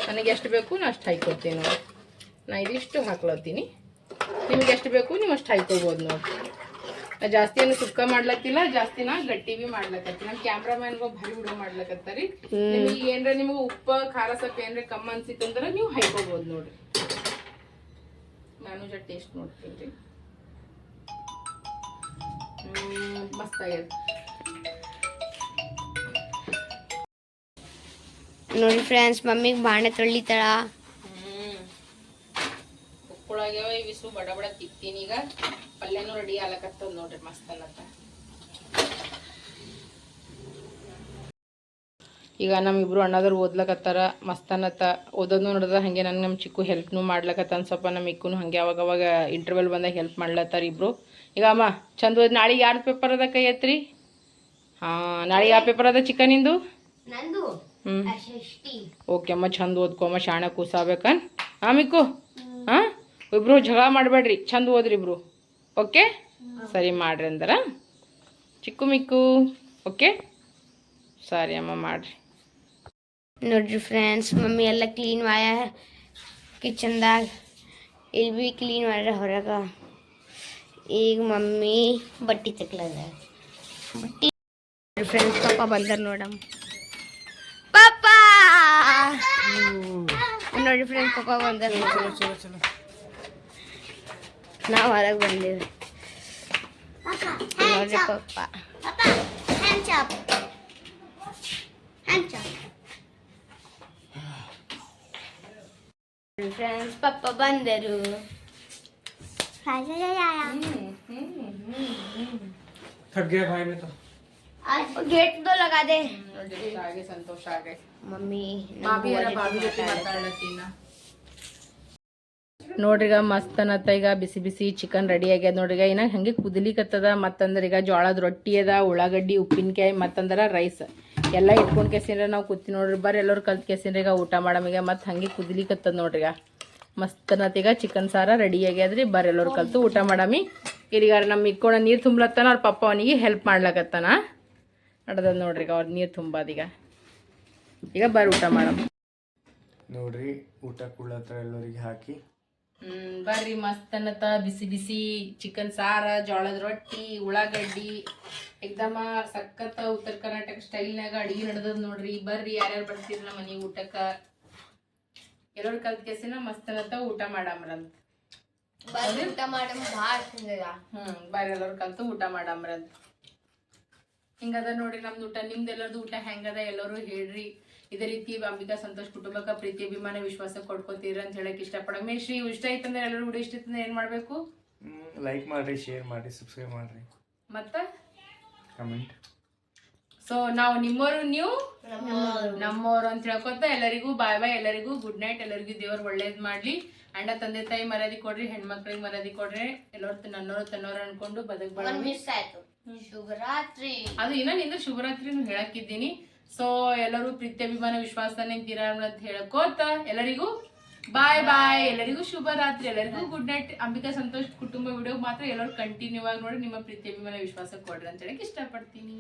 ನನಗೆ ಎಷ್ಟು ಬೇಕು ನಾ ಅಷ್ಟು ಹಾಕೋತೀನಿ ನೋಡಿ. ನಾ ಇದಿಷ್ಟು ಹಾಕ್ಲತ್ತೀನಿ. ನಿಮ್ಗೆ ಎಷ್ಟು ಬೇಕು ನೀವು ಅಷ್ಟು ಹಾಕೋಬೋದು ನೋಡಿ. ನಾ ಜಾಸ್ತಿ ಏನು ಸುಕ್ಕ ಮಾಡ್ಲತ್ತಿಲ್ಲ ಜಾಸ್ತಿ ನಾ ಗಟ್ಟಿ ಬಿ ಮಾಡ್ಲಕತ್ತಿ. ನಮ್ಮ ಕ್ಯಾಮ್ರಾಮ್ಯಾನ್ಗೂ ಭಾರಿ ವಿಡಿಯೋ ಮಾಡ್ಲಕತ್ತರಿ. ನಿಮಗೆ ಏನ್ರ ನಿಮಗೆ ಉಪ್ಪ ಖಾರ ಸ್ವಲ್ಪ ಏನ್ರ ಕಮ್ಮ ಅನ್ಸಿತ್ತಂದ್ರೆ ನೀವು ಹೈಕೋಬಹುದು ನೋಡ್ರಿ. ನಾನು ಜಾ ಟೇಸ್ಟ್ ನೋಡ್ತೀನಿ ರೀ. ಮಸ್ತ್ ಆಗ್ಯದ. ನೋಡಿ ಫ್ರೆಂಡ್ಸ್ ಮಮ್ಮಿಗೆ ಬಾಣೆ ತೊಳಿತಾಳ ಉಕ್ಕೊಳಗ್ಯಾವ ಬಿಸು ಬಡ ಬಡ ತಿಕ್ತೀನಿ ಈಗ. ಪಲ್ಯನೂ ರೆಡಿ ಆಗ್ಲಕತ್ತದ ನೋಡ್ರಿ ಮಸ್ತ್ ಅನ್ನತ್ತ ಈಗ ನಮ್ಮಿಬ್ರು ಅಣ್ಣದ್ರು ಓದ್ಲಕತ್ತಾರ ಮಸ್ತ್ ಅನ್ನತ್ತ ಓದೋದು ನೋಡಿದ ಹಾಗೆ ನಂಗೆ ನಮ್ಮ ಚಿಕ್ಕು ಹೆಲ್ಪ್ನು ಮಾಡ್ಲಕತ್ತಾನ ಸ್ವಲ್ಪ ನಮ್ಮ ಇಕ್ಕೂ ಹಂಗೆ ಅವಾಗ ಅವಾಗ ಇಂಟರ್ವೆಲ್ ಬಂದಾಗ ಹೆಲ್ಪ್ ಮಾಡ್ಲತ್ತಾರ ಇಬ್ರು. ಈಗ ಅಮ್ಮ ಚಂದ ಓದ್ ನಾಳೆ ಯಾರು ಪೇಪರ್ ಅದ ಕೈ ಐತ್ರಿ ಹಾಂ ನಾಳೆ ಯಾವ ಪೇಪರ್ ಅದ ಚಿಕನಿಂದು ನಂದು? ಹ್ಞೂ ಓಕೆ ಅಮ್ಮ ಚಂದ ಓದ್ಕೊಮ್ಮ ಶಾಣೆ ಕೂಸಾಬೇಕನ್. ಆಮಿಕ್ಕು ಮಿಕ್ಕು? ಹಾಂ ಇಬ್ರು ಜಗಳ ಮಾಡಬೇಡ್ರಿ ಚಂದ ಓದ್ರಿ ಇಬ್ರು. ಓಕೆ ಸರಿ ಮಾಡ್ರಿ ಅಂದ್ರೆ. ಚಿಕ್ಕು ಮಿಕ್ಕು. ಓಕೆ ಸರಿ ಅಮ್ಮ ಮಾಡ್ರಿ. ನೋಡ್ರಿ ಫ್ರೆಂಡ್ಸ್ ಮಮ್ಮಿ ಎಲ್ಲ ಕ್ಲೀನ್ ಮಾಡ್ಯಾರ ಕಿಚನ್ದಾಗ ಇಲ್ಲಿ ಭೀ ಕ್ಲೀನ್ ಮಾಡ್ಯಾರ ಹೊರಗೆ. ಈಗ ಮಮ್ಮಿ ಬಟ್ಟೆ ತಕ್ಲದ. ಬಟ್ಟೆ ಫ್ರೆಂಡ್ಸ್ ಪಾಪ ಬಂದಾರ ನೋಡಮ್ಮ. ಪಾಪ! ನೋಡ್ರಿ ಫ್ರೆಂಡ್ಸ್ ಪಾಪ ಬಂದಾರ નામ અલગ બની દેવે પપ્પા hands up. Hands up. Friends, Papa Bandaru. थक गया भाई मैं तो गेट तो लगा दे आगे संतोष आ गए मम्मी भाभी भाभी मत करना ನೋಡ್ರಿಗ ಮಸ್ತ್ ಅನ್ನತ್ತ ಈಗ ಬಿಸಿ ಬಿಸಿ ಚಿಕನ್ ರೆಡಿ ಆಗ್ಯದ ನೋಡ್ರಿಗ. ಇನ್ನ ಹಂಗೆ ಕುದಲಿಕತ್ತದ, ಮತ್ತಂದ್ರೆ ಈಗ ಜೋಳದ ರೊಟ್ಟಿ ಅದ, ಉಳ್ಳಾಗಡ್ಡಿ, ಉಪ್ಪಿನಕಾಯಿ, ಮತ್ತಂದ್ರೆ ರೈಸ್ ಎಲ್ಲ ಇಟ್ಕೊಂಡು ಕೇಸಿನ್ರೆ ನಾವು ಕೂತಿ ನೋಡ್ರಿ. ಬರ್ರಿ ಎಲ್ಲರೂ ಕಲ್ತು ಕೇಸಿನ್ರಿ ಈಗ ಊಟ ಮಾಡಮೀಗ ಮತ್ತು ಹಂಗೆ ಕುದಲಿಕತ್ತದ ನೋಡ್ರಿಗ. ಮಸ್ತ್ ಅನ್ನತ್ತ ಈಗ ಚಿಕನ್ ಸಾರ ರೆಡಿ ಆಗ್ಯದ್ರಿ. ಬರ್ರಿ ಎಲ್ಲರೂ ಕಲ್ತು ಊಟ ಮಾಡಮಿ ಈಗ ನಮ್ಮ ಇಕ್ಕೋಣ ನೀರು ತುಂಬ್ಲತ್ತಾನ, ಅವ್ರ ಪಪ್ಪ ಅವನಿಗೆ ಹೆಲ್ಪ್ ಮಾಡ್ಲಕತ್ತಾನ. ನಡ್ದದ ನೋಡ್ರಿ ಈಗ ಅವ್ರ ನೀರು ತುಂಬಾದೀಗ ಈಗ. ಬರ್ರಿ ಊಟ ಮಾಡಮ್. ನೋಡ್ರಿ ಊಟ ಕುಳ್ಳತ್ರ ಎಲ್ಲರಿಗೆ ಹಾಕಿ. ಹ್ಮ್ ಬರ್ರಿ ಮಸ್ತ್ ಅನ್ನತ್ತ. ಬಿಸಿ ಬಿಸಿ ಚಿಕನ್ ಸಾರ ಜೋಳದ ರೊಟ್ಟಿ ಉಳ್ಳಾಗಡ್ಡಿ. ಎಕ್ದಮ ಸಖತ್ ಉತ್ತರ ಕರ್ನಾಟಕ ಸ್ಟೈಲ್ನಾಗ ಅಡಿಗೆ ನಡೆದದ್ ನೋಡ್ರಿ. ಬರ್ರಿ ಯಾರ್ಯಾರು ಬರ್ತೀರಿ ನಮ್ಮ ಮನೆ ಊಟಕ್ಕ. ಎಲ್ಲರೂ ಕಲ್ತ್ ಕೆಸಿನ ಮಸ್ತ್ ಅನ್ನತ್ತ ಊಟ ಮಾಡಾಮ್ರಂತ. ಊಟ ಮಾಡಮ್ ಭಾಳ ಹ್ಮ್ ಬರ್ರಿ ಎಲ್ಲರೂ ಕಲ್ತು ಊಟ ಮಾಡಾಮ್ರಂತ. ಹಿಂಗದ ನೋಡ್ರಿ ನಮ್ದು ಊಟ ನಿಮ್ದು ಎಲ್ಲರದು ಊಟ ಹೆಂಗದ ಎಲ್ಲರೂ ಹೇಳ್ರಿ. ಇದೇ ರೀತಿ ಅಂಬಿಕಾ ಸಂತೋಷ್ ಕುಟುಂಬಕ್ಕ ಪ್ರೀತಿ ಅಭಿಮಾನ ವಿಶ್ವಾಸ ಕೊಡ್ಕೋತೀರ ಅಂತ ಹೇಳಕ್ ಇಷ್ಟಪಡ ಮೇಶ್ರಿ ಇಷ್ಟ ಐತಂದ್ರೆ ಎಲ್ಲರೂ ಕೂಡ ಇಷ್ಟ ಐತಂದ್ರೆ ಏನ್ ಮಾಡ್ಬೇಕು? ಲೈಕ್ ಮಾಡ್ರಿ ಶೇರ್ ಮಾಡ್ರಿ ಸಬ್ಸ್ಕ್ರೈಬ್ ಮಾಡ್ರಿ. ಮತ್ತ? ಕಮೆಂಟ್ ಸೊ ನಾವು ನಿಮ್ಮವರು ನೀವು? ನಮ್ಮವರು ಅಂತ ಹೇಳ್ಕೊತ ಎಲ್ಲರಿಗೂ ಬಾಯ್ ಬಾಯ್ ಎಲ್ಲರಿಗೂ ಗುಡ್ ನೈಟ್ ಎಲ್ಲರಿಗೂ ದೇವ್ರು ಒಳ್ಳೇದ್ ಮಾಡ್ಲಿ. ಅಣ್ಣ ತಂದೆ ತಾಯಿ ಮರ್ಯಾದಿ ಕೊಡ್ರಿ ಹೆಣ್ಮಕ್ಳಿಗೆ ಮರ್ಯಾದಿ ಕೊಡ್ರಿ. ಎಲ್ಲರೂ ನನ್ನೋರು ತನ್ನೋರು ಅನ್ಕೊಂಡು ಬದುಕ್ ಬಾಳ್ರಿ ಮಿಸ್ ಆಯ್ತು. ಶುಭರಾತ್ರಿ. ಅದು ಇನ್ನ ನಿಂದ ಶುಭರಾತ್ರಿನೂ ಹೇಳಕ್ಕಿದ್ದೀನಿ. ಸೊ ಎಲ್ಲರೂ ಪ್ರೀತಿ ಅಭಿಮಾನ ವಿಶ್ವಾಸನೆ ಅಂತ ಹೇಳಕೋತ ಎಲ್ಲರಿಗೂ ಬಾಯ್ ಬಾಯ್. ಎಲ್ಲರಿಗೂ ಶುಭ ರಾತ್ರಿ ಎಲ್ಲರಿಗೂ ಗುಡ್ ನೈಟ್ ಅಂಬಿಕಾ ಸಂತೋಷ್ ಕುಟುಂಬ ವಿಡಿಯೋ ಮಾತ್ರ ಎಲ್ಲರೂ ಕಂಟಿನ್ಯೂ ಆಗಿ ನೋಡಿ ನಿಮ್ಮ ಪ್ರೀತಿ ಅಭಿಮಾನ ವಿಶ್ವಾಸ ಕೊಡ್ರಿ ಅಂತ ಹೇಳಕ್ ಇಷ್ಟಪಡ್ತೀನಿ.